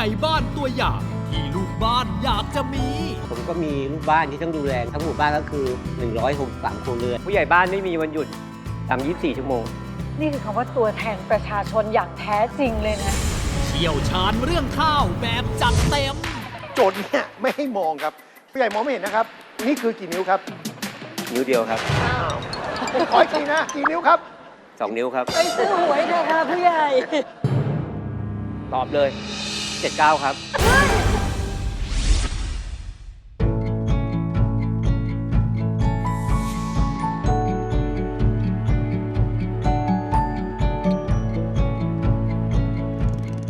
ญ่บ้านตัวอย่างที่ลูกบ้านอยากจะมี ผมก็มีลูกบ้านที่ต้องดูแลทั้งหมู่บ้านก็คือ 163ครัวเรือนผู้ใหญ่บ้านไม่มีวันหยุดทำ24 ชั่วโมง นี่คือคำว่าตัวแทนประชาชนอย่างแท้จริงเลยนะเชี่ยวชาญเรื่องข้าวแบบจัดเต็มโจทย์เนี่ยไม่ให้มองครับ ผู้ใหญ่มองไม่เห็นนะครับ นี่คือกี่นิ้วครับ นิ้วเดียวครับขออีกทีนะกี่นิ้วครับ2นิ้วครับ ไปซื้อหวยเถอะค่ะผู้ใหญ่ ตอบเลย 79 ครับ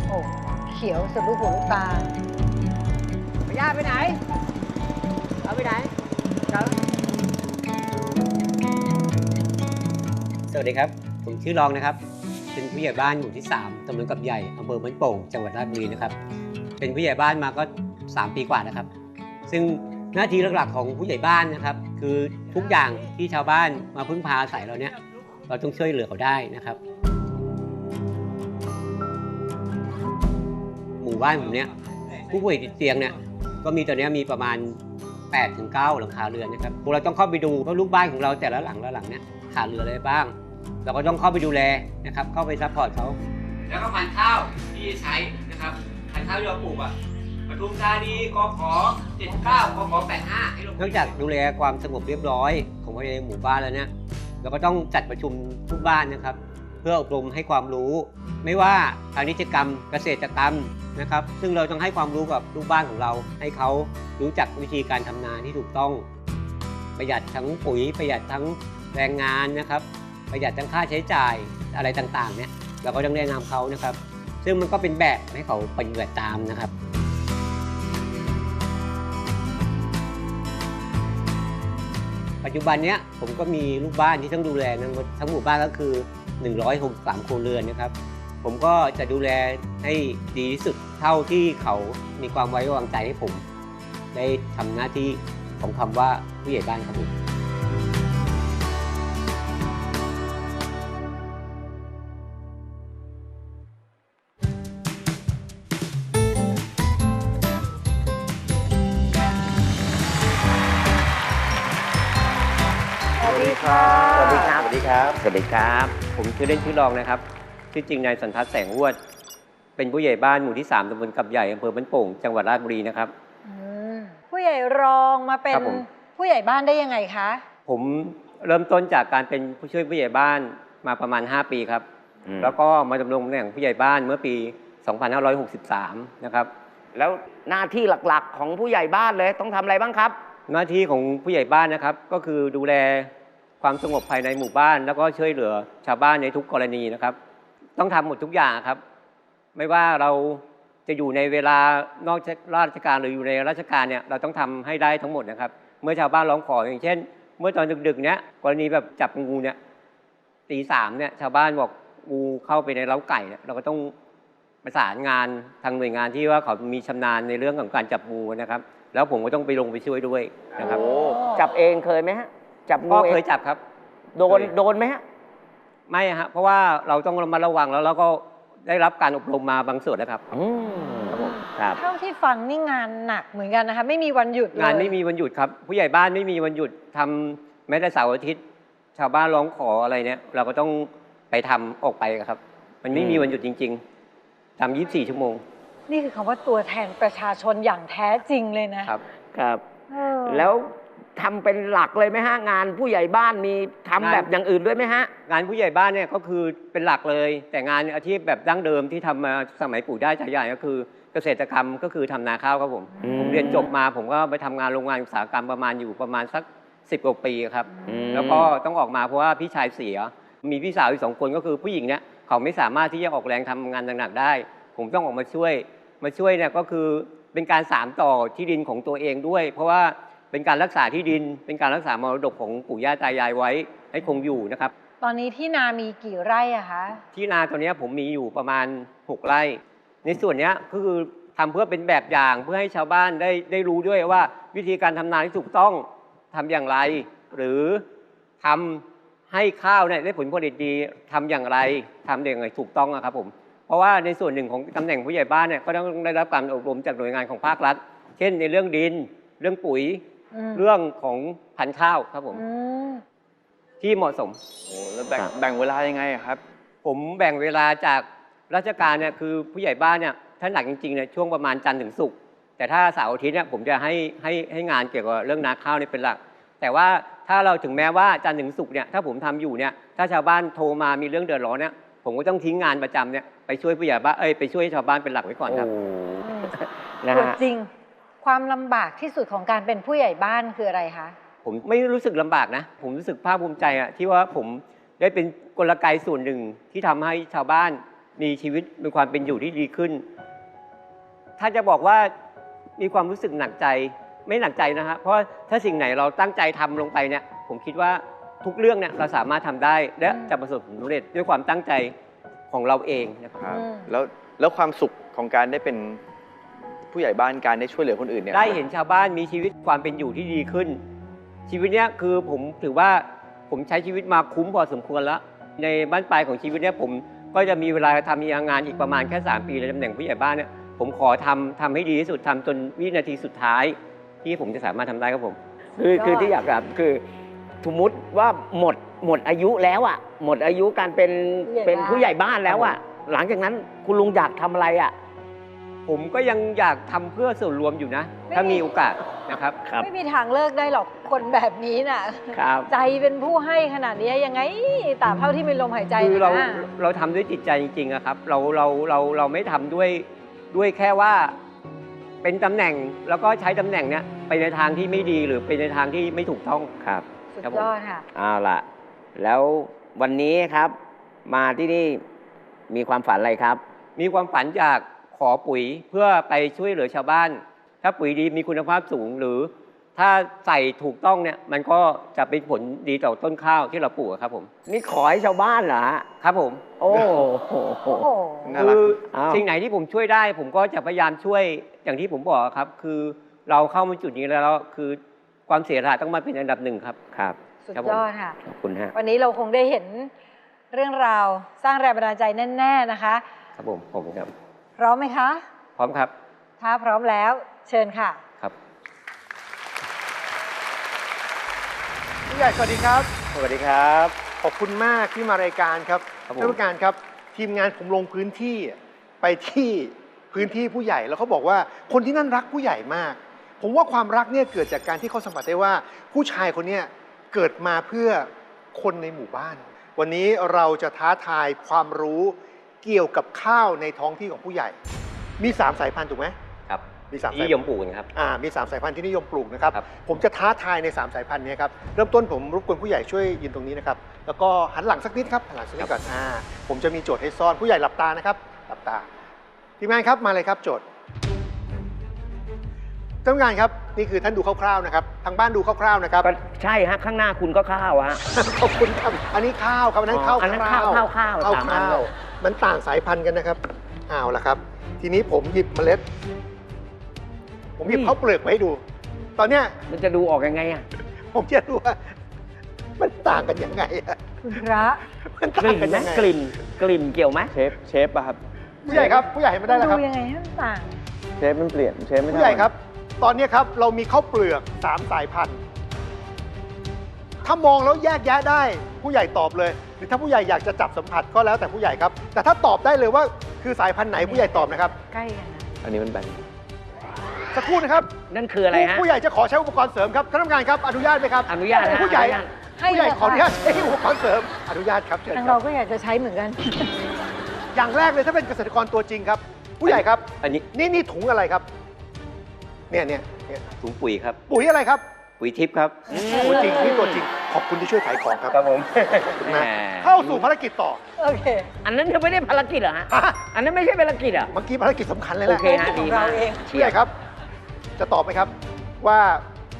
โอ้เขียวสุดลูกหูลูกตาพย่าไปไหน เอาไปไหนสวัสดีครับ ผมชื่อรองนะครับ เป็นผู้ใหญ่บ้านหมู่ที่3ตำบลกับใหญ่อำเภอบ้านโป่งจังหวัดราชบุรีนะครับ เป็นผู้ใหญ่บ้านมาก็ 3 ปีกว่านะครับ ซึ่งหน้าที่หลักๆของผู้ใหญ่บ้านนะครับ คือทุกอย่างที่ชาวบ้านมาพึ่งพาอาศัยเราเนี่ยเราต้องช่วยเหลือเขาได้นะครับ หมู่บ้านผมเนี่ยผู้ป่วยติดเตียงเนี่ยก็มีตอนเนี้ยมีประมาณ8ถึง9หลังคาเรือนนะครับพวกเราต้องเข้าไปดูเพราะลูกบ้านของเราแต่ละหลังละหลังเนี่ยขาดเหลืออะไรบ้าง เราก็ต้องเข้าไปดูแลนะครับ เข้าไปซัพพอร์ตเขาแล้วก็พันธุ์ข้าวที่ใช้นะครับพันธุ์ข้าวที่เราปลูกอะปทุมธานีกข79กข85นอกจากดูแลความสงบเรียบร้อย ของภายในหมู่บ้านแล้วเนี่ยเราก็ต้องจัดประชุมทุกบ้านนะครับ เพื่ออบรมให้ความรู้ ไม่ว่าพาณิชยกรรมเกษตรกรรมนะครับ ซึ่งเราต้องให้ความรู้กับลูกบ้านของเรา ให้เขารู้จักวิธีการทำนาที่ถูกต้อง ประหยัดทั้งปุ๋ยประหยัดทั้งแรงงานนะครับ ประหยัดทั้งค่าใช้จ่ายอะไรต่างๆเนี่ยเราก็ต้องแนะนำเขานะครับ ซึ่งมันก็เป็นแบบให้เขาปฏิบัติตามนะครับปัจจุบันเนี้ยผมก็มีลูกบ้านที่ต้องดูแลทั้งหมดทั้งหมู่บ้านก็คือ 163 ครัวเรือนนะครับ ผมก็จะดูแลให้ดีที่สุดเท่าที่เขามีความไว้วางใจให้ผม ได้ทำหน้าที่ของคำว่าผู้ใหญ่บ้านครับผม ค่ะ สวัสดีครับ สวัสดีครับ สวัสดีครับ ผมชื่อเล่นชื่อรองนะครับ ชื่อจริงนายสันทัศน์แสงหวด เป็นผู้ใหญ่บ้านหมู่ที่3ตำบลกับใหญ่อำเภอบ้านโป่ง จังหวัดราชบุรีนะครับอืมผู้ใหญ่รองมาเป็นครับผม ผู้ใหญ่บ้านได้ยังไงคะ ผมเริ่มต้นจากการเป็นผู้ช่วยผู้ใหญ่บ้านมาประมาณ 5 ปีครับ อืมแล้วก็มาดำรงตำแหน่งผู้ใหญ่บ้านเมื่อปี 2563 นะครับ แล้วหน้าที่หลักๆ ของผู้ใหญ่บ้านเลยต้องทำอะไรบ้างครับ หน้าที่ของผู้ใหญ่บ้านนะครับ ก็คือดูแล ความสงบภายในหมู่บ้าน แล้วก็ช่วยเหลือชาวบ้านในทุกกรณีนะครับ ต้องทำหมดทุกอย่างครับ ไม่ว่าเราจะอยู่ในเวลานอกราชการหรืออยู่ในราชการเนี่ยเราต้องทำให้ได้ทั้งหมดนะครับ เมื่อชาวบ้านร้องขออย่างเช่น เมื่อตอนดึกๆเนี้ยกรณีแบบจับงูเนี่ยตีสามเนี่ยชาวบ้านบอกงูเข้าไปในเล้าไก่เนี่ยเราก็ต้องประสานงานทางหน่วยงานที่ว่าเขามีชำนาญในเรื่องของการจับงูนะครับ แล้วผมก็ต้องไปลงไปช่วยด้วยนะครับจับเองเคยไหมฮะ จับงูก็เอเคงยจับครับ โดนเคยโดนไหมฮะไม่ฮะเพราะว่าเราต้องระมัดระวังแล้วเราก็ได้รับการอบรมมาบางส่วนนะครับอืมครับผมครับ เท่าที่ฟังนี่งานหนักเหมือนกันนะคะ ไม่มีวันหยุดเลยงานไม่มีวันหยุดครับ ผู้ใหญ่บ้านไม่มีวันหยุดทำแม้แต่เสาร์อาทิตย์ ชาวบ้านร้องขออะไรเนี่ย เราก็ต้องไปทำออกไปครับ มันไม่มีวันหยุดจริงๆทำ24 ชั่วโมงนี่คือคำว่าตัวแทนประชาชนอย่างแท้จริงเลยนะครับ ครับ เออแล้ว ทำเป็นหลักเลยไหมฮะ งานผู้ใหญ่บ้านมีทำงานแบบอย่างอื่นด้วยไหมฮะ งานผู้ใหญ่บ้านเนี่ยก็คือเป็นหลักเลย แต่งานอาชีพแบบดั้งเดิมที่ทำมาสมัยปู่ได้ตายายก็คือเกษตรกรรมก็คือทำนาข้าวครับผมอืมผมเรียนจบมา ผมก็ไปทำงานโรงงานอุตสาหกรรมประมาณอยู่ประมาณสักสิบกว่าปีครับอืมแล้วก็ต้องออกมาเพราะว่าพี่ชายเสีย มีพี่สาวอีกสองคนก็คือผู้หญิงเนี่ยเขาไม่สามารถที่จะออกแรงทำงานหนักๆได้ ผมต้องออกมาช่วย มาช่วยเนี่ยก็คือเป็นการสานต่อที่ดินของตัวเองด้วย เพราะว่า เป็นการรักษาที่ดิน เป็นการรักษามรดกของปู่ย่าตายายไว้ให้คงอยู่นะครับ ตอนนี้ที่นามีกี่ไร่อะคะที่นาตัวเนี้ยผมมีอยู่ประมาณ 6 ไร่ ในส่วนเนี้ยก็คือทำเพื่อเป็นแบบอย่างเพื่อให้ชาวบ้านได้ได้รู้ด้วยว่าวิธีการทำนาที่ถูกต้องทำอย่างไร หรือทำให้ข้าวเนี่ยได้ผลผลิตดีทำอย่างไรทำอย่างไรถูกต้องอะครับผม เพราะว่าในส่วนหนึ่งของตำแหน่งผู้ใหญ่บ้านเนี่ยก็ต้องได้รับการอบรมจากหน่วยงานของภาครัฐ เช่นในเรื่องดิน เรื่องปุ๋ย อืมเรื่องของพันธุ์ข้าวครับผมอืม ที่เหมาะสม โอ้แล้วแบ่งครับ แบ่งเวลายังไงอะครับ ผมแบ่งเวลาจากราชการเนี่ยคือผู้ใหญ่บ้านเนี่ยถ้าหนักจริงๆเนี่ยช่วงประมาณจันทร์ถึงศุกร์แต่ถ้าเสาร์อาทิตย์เนี่ยผมจะให้ให้ให้งานเกี่ยวกับเรื่องนาข้าวเนี่ยเป็นหลัก แต่ว่าถ้าเราถึงแม้ว่าจันทร์ถึงศุกร์เนี่ยถ้าผมทำอยู่เนี่ยถ้าชาวบ้านโทรมามีเรื่องเดือดร้อนเนี่ยผมก็ต้องทิ้งงานประจำเนี่ยไปช่วยผู้ใหญ่บ้านเอ้ยไปช่วยชาวบ้านเป็นหลักไว้ก่อนครับ โอ้อืมนะตัวฮะจริง ความลำบากที่สุดของการเป็นผู้ใหญ่บ้านคืออะไรคะ ผมไม่รู้สึกลำบากนะ ผมรู้สึกภาคภูมิใจอะที่ว่าผมได้เป็นกลไกส่วนหนึ่งที่ทำให้ชาวบ้านมีชีวิตมีความเป็นอยู่ที่ดีขึ้น ถ้าจะบอกว่ามีความรู้สึกหนักใจไม่หนักใจนะฮะเพราะถ้าสิ่งไหนเราตั้งใจทำลงไปเนี่ย ผมคิดว่าทุกเรื่องเนี่ยเราสามารถทำได้และจะประสบผลสำเร็จด้วยความตั้งใจของเราเองนะครับครับอืมแล้วแล้วความสุขของการได้เป็น ผู้ใหญ่บ้านการได้ช่วยเหลือคนอื่นเนี่ยได้เห็นชาวบ้านมีชีวิตความเป็นอยู่ที่ดีขึ้น ชีวิตเนี้ยคือผมถือว่าผมใช้ชีวิตมาคุ้มพอสมควรแล้ว ในบ้านปลายของชีวิตเนี้ยผมก็จะมีเวลาทำงานอีกประมาณแค่ 3 ปีในตำแหน่งผู้ใหญ่บ้านเนี่ยผมขอทำทำให้ดีที่สุดทำจนวินาทีสุดท้าย ที่ผมจะสามารถทำได้ครับผม คือก็คือที่อยากถามคือสมมติว่าหมดหมดอายุแล้วอะ หมดอายุการเป็นผู้ใหญ่เป็นบ้านผู้ใหญ่บ้านแล้วอะ หลังจากนั้นคุณลุงอยากทำอะไรอะ ผมก็ยังอยากทำเพื่อส่วนรวมอยู่นะถ้ามีโอกาสนะครับ ครับ ไม่มีทางเลิกได้หรอกคนแบบนี้น่ะ ครับ ใจเป็นผู้ให้ขนาดนี้ยังไงตราบเท่าที่มีลมหายใจคือเรานะเราทำด้วยจิตใจจริงๆอะครับ เราเราเราเราไม่ทำด้วยด้วยแค่ว่าเป็นตำแหน่งแล้วก็ใช้ตำแหน่งเนี้ยไปในทางที่ไม่ดีหรือไปในทางที่ไม่ถูกต้อง ครับสุดครับผมยอดค่ะ เอาล่ะ แล้ววันนี้ครับ มาที่นี่มีความฝันอะไรครับ มีความฝันอยาก ขอปุ๋ยเพื่อไปช่วยเหลือชาวบ้าน ถ้าปุ๋ยดีมีคุณภาพสูงหรือถ้าใส่ถูกต้องเนี่ยมันก็จะเป็นผลดีต่อต้นข้าวที่เราปลูกอะครับผม นี่ขอให้ชาวบ้านเหรอฮะครับผม โอ้โหโอ้โหน่ารัก คืออ้าวสิ่งไหนที่ผมช่วยได้ ผมก็จะพยายามช่วยอย่างที่ผมบอกครับ คือเราเข้ามาจุดนี้แล้วคือความเสียสละต้องมาเป็นอันดับหนึ่งครับ ครับ สุดครับผม ยอดค่ะ ขอบคุณฮะ วันนี้เราคงได้เห็นเรื่องราวสร้างแรงบันดาลใจแน่ ๆ นะคะ ครับผมผมครับ พร้อมไหมคะ พร้อมครับ ถ้าพร้อมแล้ว เชิญค่ะ ครับผู้ใหญ่สวัสดีครับ สวัสดีครับ ขอบคุณมากที่มารายการครับครับผม ท่านผู้การครับ ทีมงานผมลงพื้นที่ไปที่พื้นที่ผู้ใหญ่แล้วเขาบอกว่าคนที่นั่นรักผู้ใหญ่มาก ผมว่าความรักเนี่ยเกิดจากการที่เขาสัมผัสได้ว่า ผู้ชายคนเนี้ยเกิดมาเพื่อคนในหมู่บ้าน วันนี้เราจะท้าทายความรู้ เกี่ยวกับข้าวในท้องที่ของผู้ใหญ่ มีสามสายพันธุ์ถูกไหมครับมีสามที่สายยพันมธุ์ปลูกนะครับ อ่ามี 3 สายพันธุ์ที่นิยมปลูกนะครับ ครับ ผมจะท้าทายใน 3 สายพันธุ์เนี้ครับ เริ่มต้นผมรบกวนผู้ใหญ่ช่วยยืนตรงนี้นะครับ แล้วก็หันหลังสักนิดครับหันหลังสักนิดก่อนอ่าผมจะมีโจทย์ให้ซ่อนผู้ใหญ่หลับตานะครับ หลับตา ทีมงานครับมาเลยครับโจทย์ท่านผู้การครับนี่คือท่านดูคร่าวๆนะครับ ทางบ้านดูคร่าวๆนะครับ ก็ใช่ฮะข้างหน้าคุณก็ข้าวฮะ ขอบคุณครับ อันนี้ข้าวครับอันนั้นอ๋อข้าวอันนั้นข้าวข้าวข้าวข้าวสามอันข้าวเลย มันต่างสายพันธุ์กันนะครับเอาละครับ ทีนี้ผมหยิบเมล็ด ผมหยิบข้าวเปลือกมาให้ดู ตอนเนี้ยมันจะดูออกยังไงอะผมจะดูว่า มันต่างกันยังไงอะคุณพระมันกต่างลิ่นกันไหมยังไงกลิ่น กลิ่นเกี่ยวไหมเชฟเชฟป่ะครับผู้ใหญ่ครับ ผู้ใหญ่เห็นไม่ได้แล้วครับดูยังไงให้มันต่าง เชฟมันเปลี่ยนเชฟไม่ได้ผู้ใหญ่ครับ ตอนนี้ครับเรามีข้าวเปลือกสามสายพันธุ์ ถ้ามองแล้วแยกแยะได้ ผู้ใหญ่ตอบเลย หรือถ้าผู้ใหญ่อยากจะจับสัมผัสก็แล้วแต่ผู้ใหญ่ครับ แต่ถ้าตอบได้เลยว่าคือสายพันธุ์ไหนผู้ใหญ่ตอบนะครับ ใกล้กันนะอันนี้มันแบนสักครู่นะครับนั่นคืออะไรฮะ ผู้ใหญ่จะขอใช้อุปกรณ์เสริมครับท่านผู้การครับอนุญาตไหมครับอนุญาตฮะผู้ใหญ่อนุญาต ผู้ใหญ่เลยขออนุญาตค่ะใช้อุปกรณ์เสริมอนุญาตครับเชิญทางครัเราบก็อยากจะใช้เหมือนกัน อย่างแรกเลยถ้าเป็นเกษตรกรตัวจริงครับ ผู้ใหญ่ครับ อันนี้นี่นี่ถุงอะไรครับ เนี่ยเนี่ยเนี่ยถุงปุ๋ยครับ ปุ๋ยอะไรครับปุ๋ยทิพย์ครับตัวจริงนี่ตัวจริง ขอบคุณที่ช่วยขายของครับครับผมขอบคุณมากเข้าสู่ภารกิจต่อ โอเค อันนั้นยังไม่ได้ภารกิจเหรอฮะอะอันนั้นไม่ใช่ภารกิจเหรอะเมื่อกี้ภารกิจสำคัญเลยแหโอละเคฮะขดีองมาเรากเองผู้ใหญ่ครับ จะตอบไหมครับว่า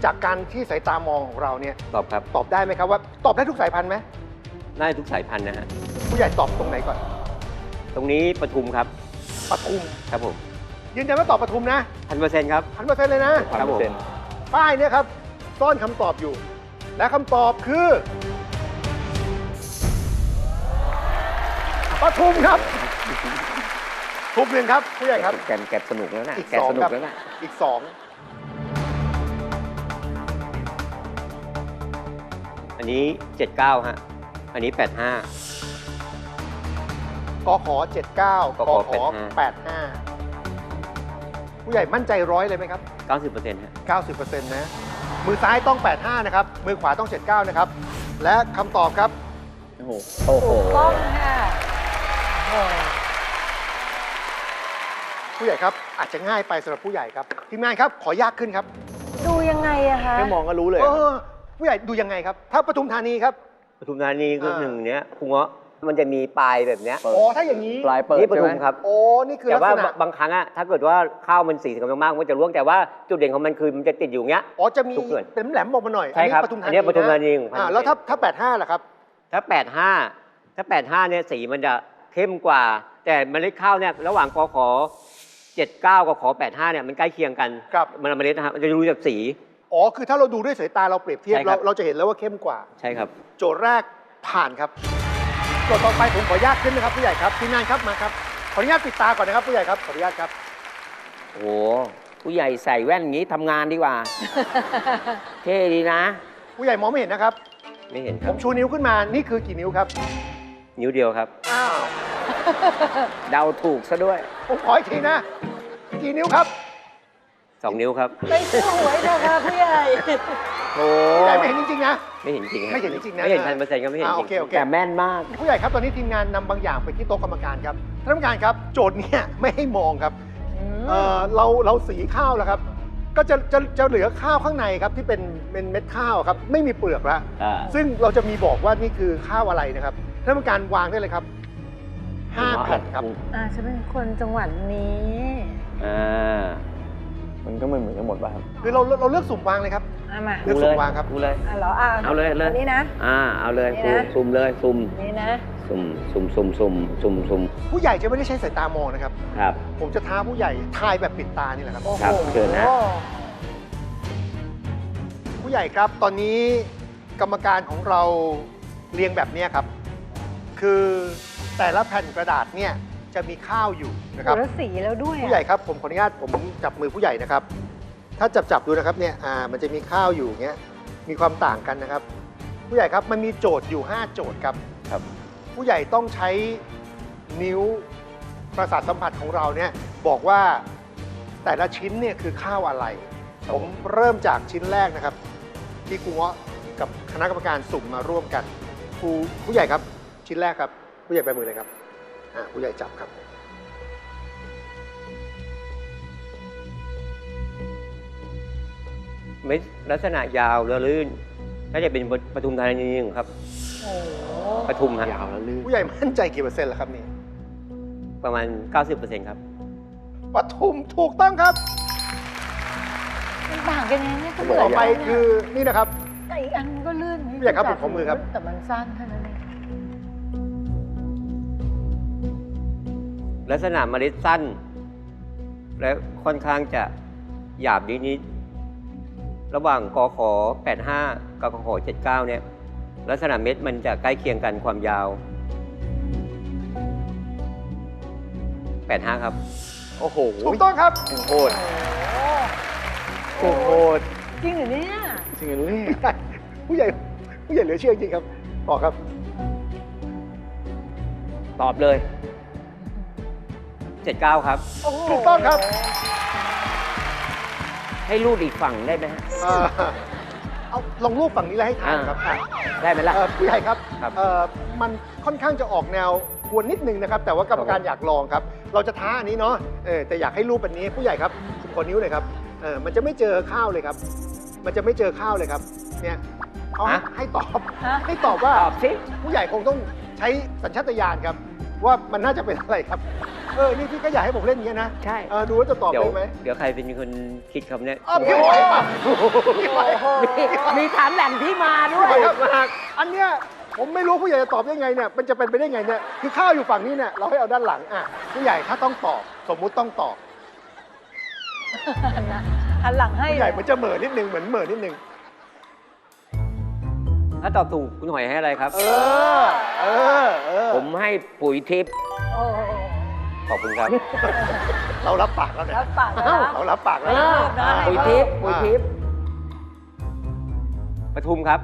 จากการที่สายตามองของเราเนี่ยตอบครับ ตอบได้ไหมครับว่า ตอบได้ทุกสายพันธุ์ไหมได้ทุกสายพันธุ์นะฮะ ผู้ใหญ่ตอบตรงไหนก่อนตรงนี้ปทุมครับ ปทุมครับผมยืนยันว่าตอบปทุมนะพันเปอร์เซ็นต์ครับ พันเปอร์เซ็นต์เลยนะครับผม ป้ายเนี่ยครับซ่อนคำตอบอยู่ และคำตอบคือปทุมครับถูกหนึ่งครับผู้ใหญ่ครับ แกมแกมสนุกแล้วนะ อีกแกสองสนุครักบแล้วนะ อีกสองอันนี้ 79 ฮะ อันนี้ 85 กขอ79กกขข85 85 ผู้ใหญ่มั่นใจร้อยเลยไหมครับ 90%ฮะ 90%นะ มือซ้ายต้อง 85 นะครับ มือขวาต้อง 79 นะครับ และคำตอบครับ โอ้โหโอ้โหถูกต้องค่ะโอ้โหผู้ใหญ่ครับ อาจจะง่ายไปสำหรับผู้ใหญ่ครับ ทีมงานครับ ขอยากขึ้นครับ ดูยังไงอะคะแค่มองก็รู้เลยเออผู้ใหญ่ดูยังไงครับ ถ้าปทุมธานีครับปทุมธานีก็อ่าหนึ่งเนี้ยคุงเงาะ มันจะมีปลายแบบเนี้ยเปิดอ๋อถ้าอย่างนี้ ปลายเปิดนี่ปใช่ทุไหมมครับ โอ้นี่คือแต่ลักว่าษณะบางครั้งอะถ้าเกิดว่าข้าวมันสีสันมากๆมันจะร่วงแต่ว่าจุดเด่นของมันคือมันจะติดอยู่เงี้ย อ๋อจะมีทุกเดือนเป็นแหลมออกมาหน่อยใช่ครับอันนี้ปทุมธาอันนีเนี้ยปทุมธานีะของพันอ่าแล้วถ้าถ้า85ล่ะครับถ้า 85 ถ้า 85 เนี่ย สีมันจะเข้มกว่า แต่เมล็ดข้าวเนี่ย ระหว่างกขอ79 กับขอ85 เนี่ย มันใกล้เคียงกัน ครับมันเมล็ดนะครับมันจะรู้จากสี อ๋อคือถ้าเราดูด้วยสายตาเราเปรียบเทียบใช่ครัเราบ เราจะเห็นแล้วว่าเข้มกว่า ใช่ครับ โจทย์แรกผ่านครับโจทย์ต่อไปผมขอยากขึ้นนะครับผู้ใหญ่ครับทีมงานครับมาครับขออนุญาตปิดตาก่อนนะครับผู้ใหญ่ครับขออนุญาตครับโอ้โหผู้ใหญ่ใส่แว่นอย่างนี้ทำงานดีกว่า เท่ดีนะ ผู้ใหญ่มองไม่เห็นนะครับ ไม่เห็นคผรับ มชูนิ้วขึ้นมานี่คือกี่นิ้วครับนิ้วเดียวครับ อ้าวเดาถูกซะด้วย ผมขออีกทีนะ กี่นิ้วครับ 2 นิ้วครับไม่สวยนะคะผู้ใหญ่ โอ้ผู้ใหญ่ไม่เห็นจริงๆนะ ไม่เห็นจริงครับไม่เห็นจริงๆนะไม่เห็นพันเปอร์เซ็นต์ก็ไม่เห็นอ่าจโอริงเคโอเค แต่แม่นมาก ผู้ใหญ่ครับตอนนี้ทีมงานนำบางอย่างไปที่โต๊ะกรรมการครับท่านกรรมการครับ โจทย์เนี่ยไม่ให้มองครับเอ่อเราเราสีข้าวแล้วครับ ก็จะจะจะเหลือข้าวข้างในครับที่เป็นเป็นเม็ดข้าวครับ ไม่มีเปลือกแล้วอ่าซึ่งเราจะมีบอกว่านี่คือข้าวอะไรนะครับท่านกรรมการวางได้เลยครับห้าแผ่นครับ อ่าฉันเป็นคนจังหวัดนี้ อ่า มันก็เหมือนเหมือนกันหมดป่ะครับ คือเราเราเลือกสุ่มวางเลยครับ อะมาเลือกสุ่มวางครับ ดูเลย อะเหรออะเอาเลยเลย อันนี้นะ อ่า เอาเลยนี่ซุ่มนะ ซุ่มเลยซุ่มนี่นะซุ่มซุ่มซุ่มซุ่มซุ่มซุ่มผู้ใหญ่จะไม่ได้ใช้สายตามองนะครับ ครับ ผมจะท้าผู้ใหญ่ทายแบบปิดตานี่แหละครับครับเชิญนะโอ้ผู้ใหญ่ครับตอนนี้กรรมการของเราเรียงแบบเนี้ยครับ คือแต่ละแผ่นกระดาษเนี่ยจะมีข้าวอยู่นะครับแล้วสีแล้วด้วยอะผู้ใหญ่ครับผมขออนุญาตผมจับมือผู้ใหญ่นะครับ ถ้าจับจับดูนะครับเนี่ยอ่ามันจะมีข้าวอยู่เงี้ยมีความต่างกันนะครับ ผู้ใหญ่ครับมันมีโจทย์อยู่ 5 โจทย์ครับ ครับผู้ใหญ่ต้องใช้นิ้วประสาทสัมผัสของเราเนี่ยบอกว่าแต่ละชิ้นเนี่ยคือข้าวอะไร ผมเริ่มจากชิ้นแรกนะครับ ที่ครูเงาะกับคณะกรรมการสุ่มมาร่วมกันครูผู้ใหญ่ครับชิ้นแรกครับ ผู้ใหญ่ไปมือเลยครับอ่าผู้ใหญ่จับครับ เม็ดลักษณะยาวและลื่นน่าจะเป็นปทุมธานีหนึ่งครับโอ้โหปทุมฮะยาวแล้วลื่นผู้ใหญ่มั่นใจกี่เปอร์เซ็นต์ล่ะครับนี่ประมาณ 90%ครับปทุมถูกต้องครับมันต่างกันยังไงเนี่ยก็เหมืต่ออนไปกันคือนี่นะครับแต่อีกอันมันก็ลื่นผู้ใหญ่ครับผมขอมือครับแต่มันสั้นเท่านั้นเองลักษณะเมล็ดสั้น และค่อนข้างจะหยาบนิดๆ ระหว่างกขอ85 กับกขอ79 เนี่ย ลักษณะเม็ดมันจะใกล้เคียงกันความยาว 85 ครับ โอ้โหถูกต้องครับโหดโอ้โหโหดจริงเหรอเนี่ยจริงเหรอเนี่ยผู้ใหญ่ผู้ใหญ่เหลือเชื่อจริงครับบอกครับ ตอบเลย 79 ครับโอ้โหถูกต้องครับ ให้รูดอีกฝั่งได้ไหมฮะ เอ่อเอาลองรูปฝั่งนี้แล้วให้ทานครับอะได้ไหมล่ะ เอ่อผู้ใหญ่ครับครับ เอ่อมันค่อนข้างจะออกแนวกวนนิดนึงนะครับ แต่ว่ากรรมการอยากลองครับ เราจะท้าอันนี้เนาะเออแต่อยากให้รูปแบบนี้ผู้ใหญ่ครับผมขอนิ้วหน่อยครับเออมันจะไม่เจอข้าวเลยครับ มันจะไม่เจอข้าวเลยครับเนี่ยเขาให้ฮะให้ตอบฮะ ให้ตอบว่า ตอบสิ ผู้ใหญ่คงต้องใช้สัญชาตญาณครับ ว่ามันน่าจะเป็นอะไรครับ เออ นี่พี่ก็อยากให้ผมเล่นอย่างเงี้ยนะใช่ เออดูว่าจะตอบเดี๋ยวได้ไหมเดี๋ยวใครเป็นคนคิดคำเนี้ยอ้าวพี่หอยป่ะพี่หอยมีมีถามแหล่งที่มาด้พี่วหอยยครับอันเนี้ยผมไม่รู้ผู้ใหญ่จะตอบได้ไงเนี่ย มันจะเป็นไปได้ไงเนี่ย คือข้าวอยู่ฝั่งนี้เนี่ย เราให้เอาด้านหลังอะผู้ใหญ่ถ้าต้องตอบ สมมุติต้องตอบ หันหน้าหันหลังให้ผู้ใหญ่มันจะเหม่อนิดนึง เหมือนเหม่อนิดนึง ถ้าตอบถูกคุณหอยให้อะไรครับ เออ เออ เออ ผมให้ปุ๋ยทิพย์โอ้โหขอบคุณครับ เรารับปากแล้วนะรับปากแล้วนะเรารับปากแล้วเอนะออ่าปุ๋ยทิพย์ปุ๋ยทิพย์ปทุมครับ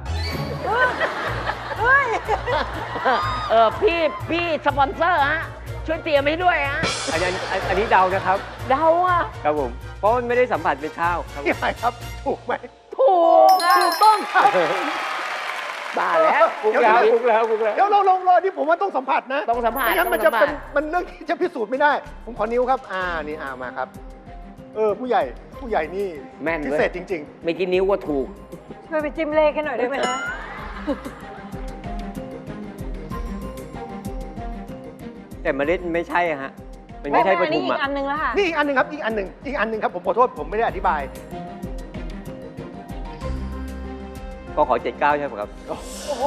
เออพี่พี่สปอนเซอร์ฮะ ช่วยเตรียมให้ด้วยฮะ อันนี้อันอันนี้เดานะครับ เดาอะ ครับผม เพราะมันไม่ได้สัมผัสเป็นข้าวครับพี่ใหม่ครับถูกไหมถูก ถูกต้องครับ บ้าแล้วฟุกแล้วฟุกแล้วฟุกแล้วเดี๋ยวเราลงรอที่ผมว่าต้องสัมผัสนะต้องสัมผัสไม่งั้นต้มัอนงจะสัมผัเป็สนมันเรื่องที่จะพิสูจน์ไม่ได้ ผมขอนิ้วครับ อ่านี่อ่ามาครับ เออผู้ใหญ่ผู้ใหญ่นี่แม่นพิเว้ยเศษจริงไม่กินนิ้วก็ถูกช่วยไปจิ้มเลขให้หน่อยได้ไหมคะแต่เมล็ดมันไม่ใช่อะฮะมันไม่ใช่ปอันทุนี้มอีอะกอันนึงแล้วค่ะๆนี่อีกอันหนึ่งครับอีกอันหนึ่งอีกอันหนึ่งครับผมขอโทษผมไม่ได้อธิบาย ก็ขอเจ็ดเก้าใช่ไหมครับ โอ้โห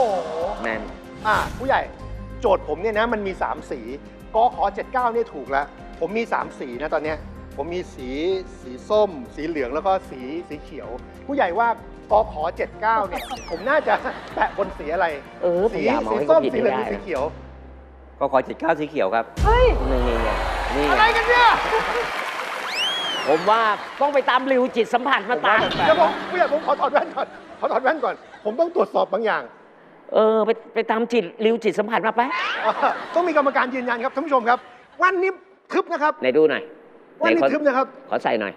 แมน อ่าผู้ใหญ่โจทย์ผมเนี่ยนะมันมี 3 สีกขอ79เนี่ยถูกแล้ว ผมมี 3 สีนะตอนเนี้ยผมมีสีสีส้ม สีเหลืองแล้วก็สีสีเขียว ผู้ใหญ่ว่ากขอ79เนี่ย ผมน่าจะแปะบนสีอะไรเออพสียายามเอาสีให้ส้เขามผิดสีไม่เหลืองได้หรือสีนะเขียว ก็ขอเจ็ดเก้าสีเขียวครับ เฮ้ย นี่ไงนี่อะไงไรกันเนี่ยผมว่าต้องไปตามริวจิตสัมผัสมาตาม เดี๋ยวผมผู้ใหญ่ผมขอถอดแว่นก่อน ขอถอดแว่นก่อน ผมต้องตรวจสอบบางอย่าง เออ ไปไปตามจิตริวจิตสัมผัสมาไปอ่าต้องมีกรรมการยืนยันครับท่านผู้ชมครับแว่นนี้ทึบนะครับไหนดูหน่อยแว่นนี้ไหขอทึบนะครับ ขอใส่หน่อย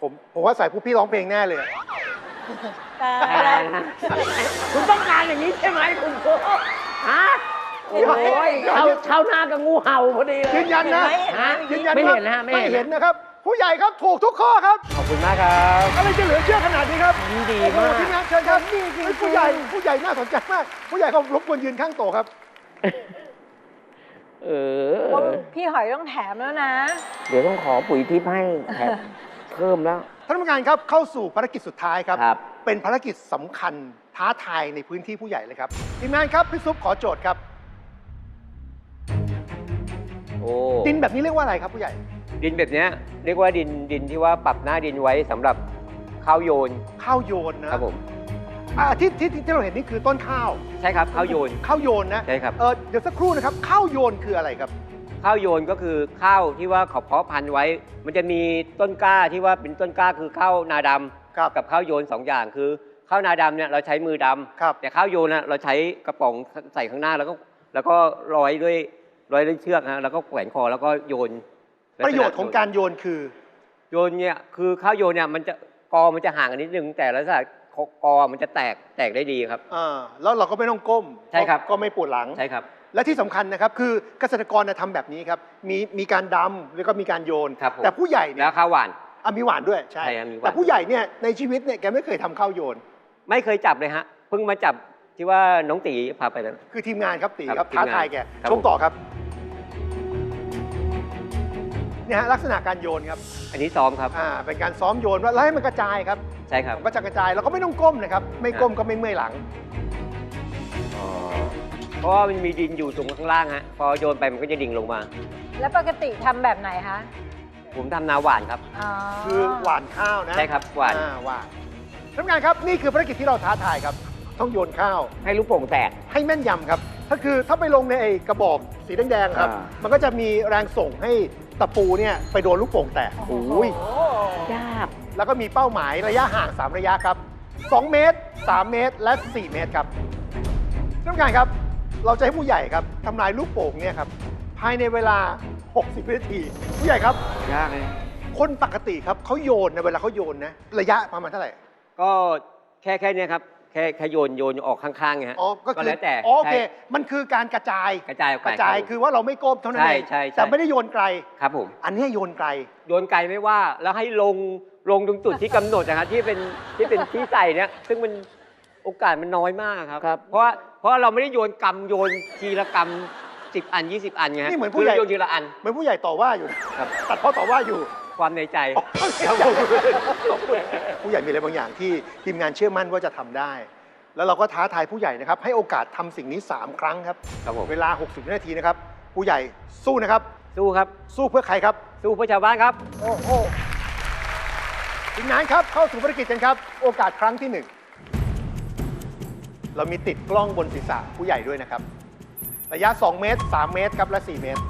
ผมผมว่าใส่ผู้พี่ร้องเพลงแน่เลยแต่คุณต้องการอย่างนี้ใช่ไหมคุณครูฮะโอ้ยเดี๋ยวเข้าเข้าหน้ากับงูเห่าพอดีเลยยืนยันนะฮะยืนยันไม่ว่าเห็นนะฮะไม่ไม่เห็นเห็นนะครับ ผู้ใหญ่ครับถูกทุกข้อครับ ขอบคุณมากครับอะไรจะเหลือเชื่อขนาดนี้ครับดีโอ้โหมาก ทีมงานเชิญครับนี่เฮ้ยผู้ใหญ่ผู้ใหญ่น่าสนใจมาก ผู้ใหญ่เขารบกวนยืนข้างโต๊ะครับ เออพี่หอยต้องแถมแล้วนะ เดี๋ยวต้องขอปุ๋ยทิพย์ให้แถมเพิ่มแล้ว ท่านผู้การครับเข้าสู่ภารกิจสุดท้ายครับ ครับ เป็นภารกิจสำคัญท้าทายในพื้นที่ผู้ใหญ่เลยครับทีมงานครับพี่ซุปขอโจทย์ครับ โอ้ดินแบบนี้เรียกว่าอะไรครับผู้ใหญ่ ดินแบบเนี้ยเรียกว่าดินดินที่ว่าปรับหน้าดินไว้สำหรับข้าวโยนข้าวโยนนะครับผมอ่าที่ที่ที่เราเห็นนี่คือต้นข้าวใช่ครับข้าวโยนข้าวโยนนะใช่ครับ เออเดี๋ยวสักครู่นะครับข้าวโยนคืออะไรครับ ข้าวโยนก็คือข้าวที่ว่าเขาเพาะพันธุ์ไว้ มันจะมีต้นกล้าที่ว่าเป็นต้นกล้าคือข้าวนาดำครับกับข้าวโยนสองอย่างคือข้าวนาดำเนี่ยเราใช้มือดำครับ แต่ข้าวโยนน่ะเราใช้กระป๋องใส่ข้างหน้าแล้วก็แล้วก็ร้อยด้วยร้อยด้วยเชือกฮะแล้วก็แขวนคอแล้วก็โยน ประโยชน์ของการโยนคือ โยนเนี่ยคือข้าวโยนเนี่ยมันจะกอมันจะห่างกันนิดนึงแต่ลักษณะกอมันจะแตกแตกได้ดีครับอ่าแล้วเราก็ไม่ต้องก้มใช่ครับก็ก็ไม่ปวดหลังใช่ครับ และที่สำคัญนะครับคือเกษตรกรเนี่ยทำแบบนี้ครับมีมีการดำแล้วก็มีการโยนครับผมแต่ผู้ใหญ่เนี่แล้ยวข้าวหวานอะมีหวานด้วยใช่ใช่ครับมีหวานแต่ผู้ใหญ่เนี่ยในชีวิตเนี่ยแกไม่เคยทำข้าวโยน ไม่เคยจับเลยฮะเพิ่งมาจับที่ว่าน้องตีพาไปแล้วคือทีมงานครับตีครับครับทีมานท้างทายแกครับชมต่อครับ เนี่ยฮะลักษณะการโยนครับอันนี้ซ้อมครับ อ่าเป็นการซ้อมโยนว่าแล้วให้มันกระจายครับใช่ครับก็จะกระจายแล้วก็ไม่ต้องก้มนะครับ ไม่ก้มก็ไม่เมื่อยหลัง เพราะว่ามันมีดินอยู่ตรงข้างล่างฮะ พอโยนไปมันก็จะดิ่งลงมา แล้วปกติทำแบบไหนคะผมทำนาหวานครับ อ๋อคือหวานข้าวนะใช่ครับหวาน อ่หวานท่านผู้การครับนี่คือภารกิจที่เราท้าทายครับ ต้องโยนข้าว ให้ลูกโป่งแตก ให้แม่นยำครับ ถ้าคือถ้าไปลงในไอ้กระบอกสีแดงๆครับ อ่ามันก็จะมีแรงส่งให้ตะปูเนี่ยไปโดนลูกโป่งแตก โอ้โหยาก แล้วก็มีเป้าหมายระยะห่าง 3 ระยะครับ 2 เมตร 3 เมตร และ 4 เมตรครับท่านผู้การครับ เราจะให้ผู้ใหญ่ครับทำลายลูกโป่งเนี่ยครับ ภายในเวลา 60 วินาที ผู้ใหญ่ครับ ยากเลย คนปกติครับเขาโยนนะเวลาเขาโยนนะ ระยะประมาณเท่าไหร่ ก็แค่แค่เนี้ยครับ แค่แค่โยนโยนออกข้างๆไงฮะอ๋อก็คือแล้วแต่อ๋อโอเคใช่มันคือการกระจายกระจายออกกไประจายรับคือว่าเราไม่ก้มเท่านั้นใช่เองใช่ใช่แต่ไม่ได้โยนไกลครับผมอันเนี้ยโยนไกล โยนไกลไม่ว่าแล้วให้ลงลงตรงจุดที่กำหนดนะฮะที่เป็นที่เป็นที่ใส่เนี่ยซึ่งมันโอกาสมันน้อยมากครับครับเพราะว่าเพราะว่าเราไม่ได้โยนกำโยนทีละกำสิบอัน 20 อันไงฮะนี่เหมือนผู้ใหญ่คืโยนทีละอันเหมือนผู้ใหญ่ต่อว่าอยู่นะครับตัดพ่อต่อว่าอยู่ ความในใจครับผมผู้ใหญ่มีอะไรบางอย่างที่ทีมงานเชื่อมั่นว่าจะทำได้ แล้วเราก็ท้าทายผู้ใหญ่นะครับ ให้โอกาสทำสิ่งนี้ 3 ครั้งครับ ครับผม เวลา 60วินาทีนะครับ ผู้ใหญ่สู้นะครับ สู้ครับ สู้เพื่อใครครับ สู้เพื่อชาวบ้านครับ โอ้โหทีมงานครับเข้าสู่ภารกิจกันครับ โอกาสครั้งที่หนึ่งเรามีติดกล้องบนศีรษะผู้ใหญ่ด้วยนะครับ ระยะ 2 เมตร 3 เมตรครับและ 4 เมตร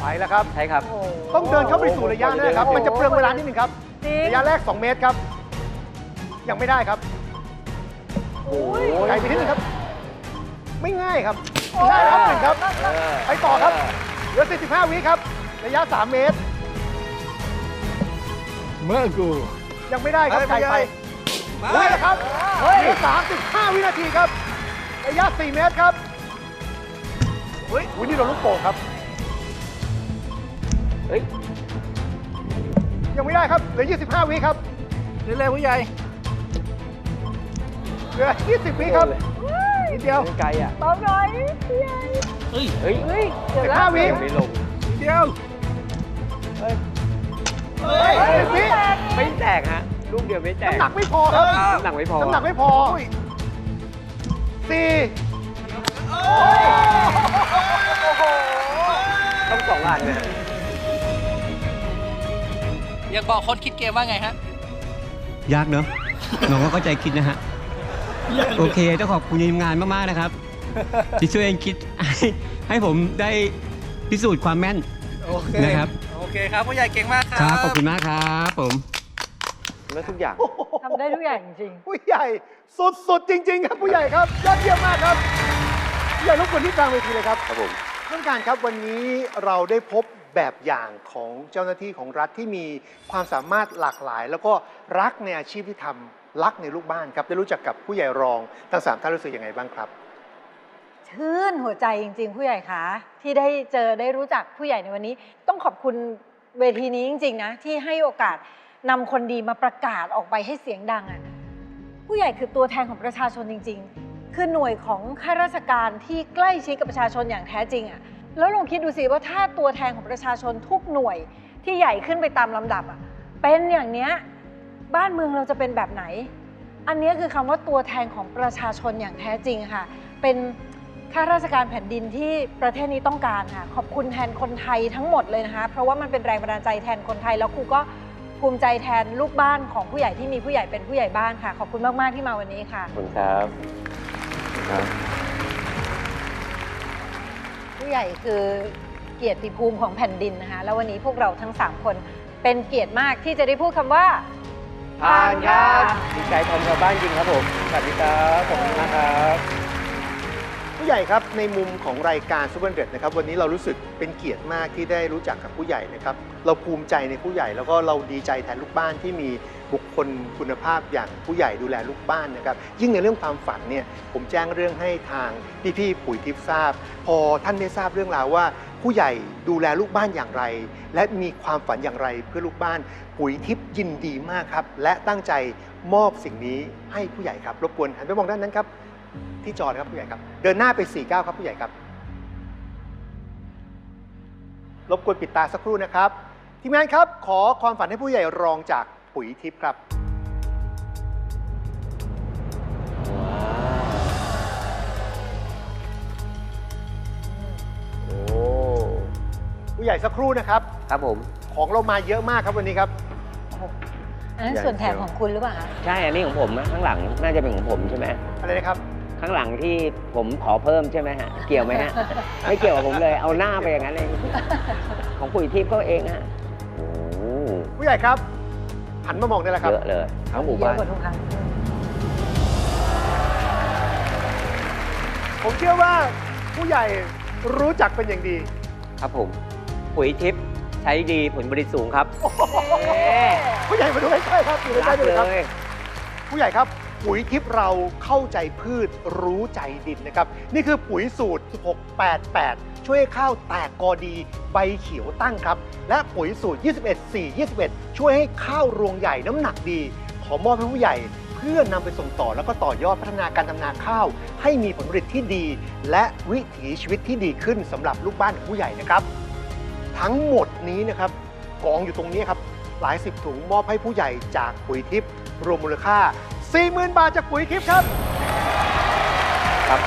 ไปแล้วครับ ใช่ครับโอ้โหต้องเดินเข้าไปสู่ระยะนั่นนะครับ มันจะเปลืองเวลานิดนึงครับ จริง ระยะแรก 2 เมตรครับ ยังไม่ได้ครับโอ้ยไกลไปนิดนึงครับ ไม่ง่ายครับไม่ได้ครับหนึ่งครับ ไปต่อครับ เหลือ 45 วิครับ ระยะ 3 เมตร เมื่อกูยังไม่ได้ครับไกลไปได้แล้วครับเหลือ35 วินาทีครับ ระยะ 4 เมตรครับ เฮ้ยอุ้ยนี่โดนลูกโป่งครับ เฮ้ย ยังไม่ได้ครับ เหลือ 25 วิครับ เร็วๆผู้ใหญ่ เหลือ 20 วิครับนิดเดียวไกลอะตอบหน่อยพี่ใหญ่เอ้ย เฮ้ยเฮ้ยเดี๋ยวแล้ว15วิยังไม่ลงเดียว เฮ้ย10วิไม่แตกฮะ ลูกเดียวไม่แตก น้ำหนักไม่พอครับ น้ำหนักไม่พอ น้ำหนักไม่พอสี่ต้องสองอันนะ อยากบอกคนคิดเกมว่าไงฮะ ยากเนอะน้องก็เข้าใจคิดนะฮะ โอเคต้องขอบคุณทีมงานมากๆนะครับ ที่ช่วยคิดให้ให้ผมได้พิสูจน์ความแม่น โอเคนะครับ โอเคครับผู้ใหญ่เก่งมากครัครับขอบคุณมากครับผม แล้วทุกอย่าง ทำได้ทุกอย่างจริง ผู้ใหญ่สุดๆจริง ๆ ครับผู้ใหญ่ครับยอดเยี่ยมมากครับผู้ใหญ่รบกวนที่กลางเวทีเลยครับ ครับผม ท่านผู้การครับวันนี้เราได้พบ แบบอย่างของเจ้าหน้าที่ของรัฐที่มีความสามารถหลากหลาย แล้วก็รักในอาชีพที่ทำรักในลูกบ้านครับ ได้รู้จักกับผู้ใหญ่รองทั้งสามท่านรู้สึกยังไงบ้างครับ ชื่นหัวใจจริง ๆ ผู้ใหญ่คะที่ได้เจอได้รู้จักผู้ใหญ่ในวันนี้ ต้องขอบคุณเวทีนี้จริง ๆ นะ ที่ให้โอกาสนำคนดีมาประกาศออกไปให้เสียงดังอะ่ะผู้ใหญ่คือตัวแทนของประชาชนจริง ๆ คือหน่วยของข้าราชการที่ใกล้ชิดกับประชาชนอย่างแท้จริงอะ่ะ แล้วลองคิดดูสิว่าถ้าตัวแทนของประชาชนทุกหน่วยที่ใหญ่ขึ้นไปตามลำดับอะ่ะเป็นอย่างเนี้ยบ้านเมืองเราจะเป็นแบบไหน อันนี้คือคำว่าตัวแทนของประชาชนอย่างแท้จริงค่ะ เป็นข้าราชการแผ่นดินที่ประเทศนี้ต้องการค่ะ ขอบคุณแทนคนไทยทั้งหมดเลยนะคะ เพราะว่ามันเป็นแรงบันดาลใจแทนคนไทย แล้วครูก็ภูมิใจแทนลูกบ้านของผู้ใหญ่ที่มีผู้ใหญ่เป็นผู้ใหญ่บ้านค่ะ ขอบคุณมาก ๆ ที่มาวันนี้ค่ะ ขอบคุณครับ ครับ ใหญ่คือเกียรติภูมิของแผ่นดินนะคะ แล้ววันนี้พวกเราทั้ง 3 คนเป็นเกียรติมากที่จะได้พูดคำว่า ผ่านครับดีใจแทนชาวบ้านจริงครับผมสวัสดีครับขอบคุณมากครับผู้ใหญ่ครับในมุมของรายการซูเปอร์เดนะครับวันนี้เรารู้สึกเป็นเกียรติมากที่ได้รู้จักกับผู้ใหญ่นะครับเราภูมิใจในผู้ใหญ่แล้วก็เราดีใจแทนลูกบ้านที่มี บุคคลคุณภาพอย่างผู้ใหญ่ดูแลลูกบ้านนะครับ ยิ่งในเรื่องความฝันเนี่ยผมแจ้งเรื่องให้ทางพี่ๆปุ๋ยทิพย์ทราบ พอท่านได้ทราบเรื่องราวว่า ผู้ใหญ่ดูแลลูกบ้านอย่างไร และมีความฝันอย่างไรเพื่อลูกบ้าน ปุ๋ยทิพย์ยินดีมากครับ และตั้งใจมอบสิ่งนี้ให้ผู้ใหญ่ครับรบกวนหันไปมองด้านนั้นครับ ที่จอนะครับผู้ใหญ่ครับ เดินหน้าไป49ครับผู้ใหญ่ครับรบกวนปิดตาสักครู่นะครับทีมงานครับ ขอความฝันให้ผู้ใหญ่รองจาก ปุ๋ยทิพย์ครับ โอ้ ผู้ใหญ่สักครู่นะครับ ครับผม ของเรามาเยอะมากครับวันนี้ครับ อันนั้นส่วนแถมของคุณหรือเปล่าคะใช่ อันนี้ของผมนะข้างหลังน่าจะเป็นของผมใช่ไหม อะไรนะครับ ข้างหลังที่ผมขอเพิ่มใช่ไหมฮะ เกี่ยวไหมฮะ ไม่เกี่ยวกับผมเลย เอาหน้าไปอย่างนั้นเอง ของปุ๋ยทิพย์ก็เองฮะ โอ้โหผู้ใหญ่ครับ หันมามองได้แล้วครับ เยอะเลยทั้งหมู่เยบ้าอะนกว่าทุกครั้งผมเชื่อว่าผู้ใหญ่รู้จักเป็นอย่างดี ครับผมปุ๋ยทิพย์ใช้ดีผลผลิตสูงครับผู้ใหญ่มาดูใกล้ๆครับอยู่ใกรัล้กๆด้วยเลครับยผู้ใหญ่ครับ ปุ๋ยทิพย์เราเข้าใจพืชรู้ใจดินนะครับ นี่คือปุ๋ยสูตร 1688 ช่วยให้ข้าวแตกกอดีใบเขียวตั้งครับ และปุ๋ยสูตร 21 4 21 ช่วยให้ข้าวรวงใหญ่น้ำหนักดี ขอมอบให้ผู้ใหญ่เพื่อนำไปส่งต่อแล้วก็ต่อยอดพัฒนาการทำนาข้าว ให้มีผลผลิตที่ดี และวิถีชีวิตที่ดีขึ้นสำหรับลูกบ้านของผู้ใหญ่นะครับ ทั้งหมดนี้นะครับกองอยู่ตรงนี้ครับหลายสิบถุงมอบให้ผู้ใหญ่จากปุ๋ยทิพย์รวมมูลค่า 40,000 บาทจากปุ๋ยทิพย์ครับ ครับ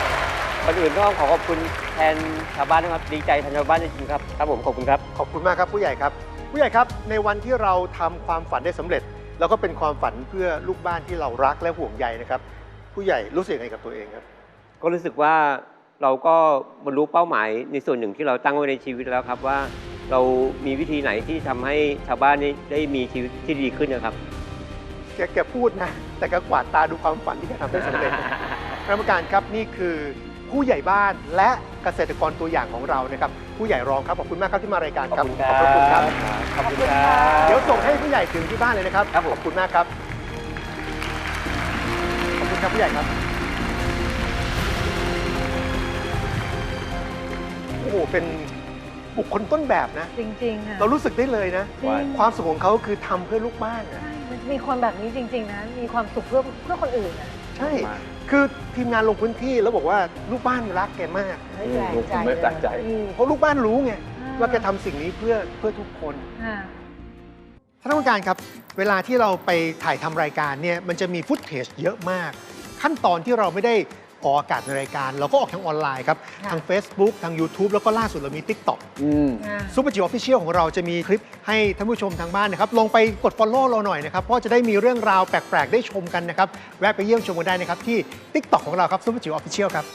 ก่อนอื่นก็ขอขอบคุณแทนชาวบ้านนะครับ ดีใจแทนชาวบ้านจริงๆครับ ครับผมขอบคุณครับ ขอบคุณมากครับผู้ใหญ่ครับ ผู้ใหญ่ครับ ในวันที่เราทำความฝันได้สำเร็จ แล้วก็เป็นความฝันเพื่อลูกบ้านที่เรารักและห่วงใยนะครับ ผู้ใหญ่รู้สึกยังไงกับตัวเองครับ ก็รู้สึกว่าเราก็บรรลุเป้าหมายในส่วนหนึ่งที่เราตั้งไว้ในชีวิตแล้วครับว่า เราเรามีวิธีไหนที่ทำให้ชาวบ้านนี่ได้มีชีวิตที่ดีขึ้นนะครับ แกแกพูดนะ แต่ก็กวาดตาดูความฝันที่แกทำได้สำเร็จกรรมการครับนี่คือผู้ใหญ่บ้านและเกษตรกรตัวอย่างของเรานะครับ ผู้ใหญ่รองครับขอบคุณมากครับที่มารายการครับขอบคุณครับขอบคุณครับขอบคุณครับเดี๋ยวส่งให้ผู้ใหญ่ถึงที่บ้านเลยนะครับครับผมขอบคุณมากครับขอบคุณครับผู้ใหญ่ครับโอ้โหเป็นบุคคลต้นแบบนะ จริงๆค่ะเรารู้สึกได้เลยนะจริงความสุขของเขาคือทำเพื่อลูกบ้านนะใช่ มันจะมีคนแบบนี้จริง ๆ นะ มีความสุขเพื่อเพื่อคนอื่นนะใช่คือทีมงานลงพื้นที่แล้วบอกว่าลูกบ้านรักแกมาก ไม่แปลกใจไม่แปลกใจ เลยอืมเพราะลูกบ้านรู้ไงว่าแกทำสิ่งนี้เพื่อเพื่อทุกคนค่ะท่านผู้การครับ เวลาที่เราไปถ่ายทำรายการเนี่ยมันจะมีฟุตเทจเยอะมาก ขั้นตอนที่เราไม่ได้ ออกอากาศในรายการ เราก็ออกทางออนไลน์ครับ ค่ะ ทาง Facebook ทาง YouTube แล้วก็ล่าสุดเรามี TikTok อืมค่ะซูเปอร์จิ๋วออฟฟิเชียลของเราจะมีคลิปให้ท่านผู้ชมทางบ้านนะครับ ลงไปกด Follow เราหน่อยนะครับ เพราะจะได้มีเรื่องราวแปลก ๆ ได้ชมกันนะครับ แวะไปเยี่ยมชมกันได้นะครับ ที่ TikTok ของเราครับซูเปอร์จิ๋วออฟฟิเชียลครับ